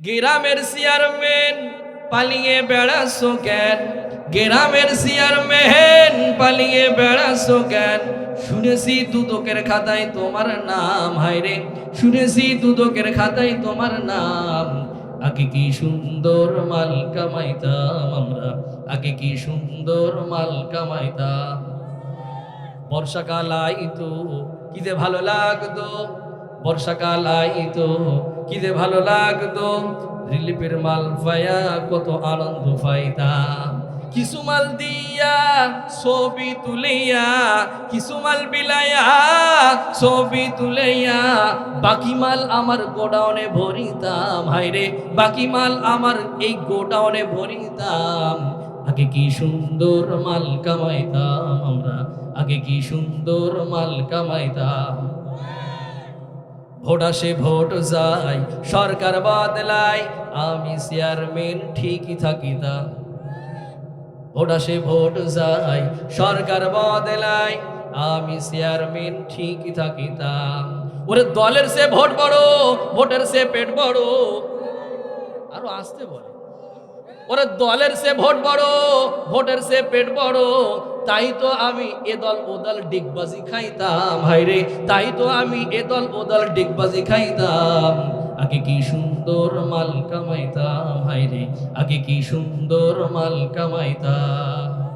গ্রামের চেয়ারম্যান পালিয়ে বেড়াছো কেন? গ্রামের চেয়ারম্যান পালিয়ে বেড়াছো কেন? শুনেছি দুদকের খাতায় তোমার নাম হায়রে শুনেছি দুদকের খাতায় তোমার নাম। আগে কি সুন্দর মাল কামাইতাম আমরা? আগে কি সুন্দর মাল কামাইতাম? বর্ষাকাল আইতো, কি যে ভালো লাগতো। বর্ষাকাল আইতো, কি যে ভালো লাগতো। রিলিফের মাল পায়া কত আনন্দ পাইতাম। কিছু মাল দিয়া ছবি তুলিয়া, কিছু মাল বিলাইয়া, ছবি তুলিয়া, বাকি মাল আমার গোডাউনে ভরিতাম। হাইরে বাকি মাল আমার এই গোডাউনে ভরিতাম। আগে কি সুন্দর মাল কামাইতাম আমরা, আগে কি সুন্দর মাল কামাইতাম। ভোট আসে, ভোট যায়। সরকার বদলায়, আমি চেয়ারম্যান ঠিকই থাকিতাম ভোট আসে, ভোট যায়। সরকার বদলায়, আমি চেয়ারম্যান ঠিকই থাকিতাম ওরে দলের সে ভোট বড়, ভোটের সে পেট বড়। আরও আসতে বলে। ওরে দলের সে ভোট বড়, ভোটের সে পেট বড়। তাই তো আমি এ দল, ও দল ডিগবাজি খাইতাম হাইরে তাই তো আমি এ দল, ও দল ডিগবাজি খাইতাম। আগে কি সুন্দর মাল কামাইতাম হাইরে আগে কি সুন্দর মাল কামাইতাম।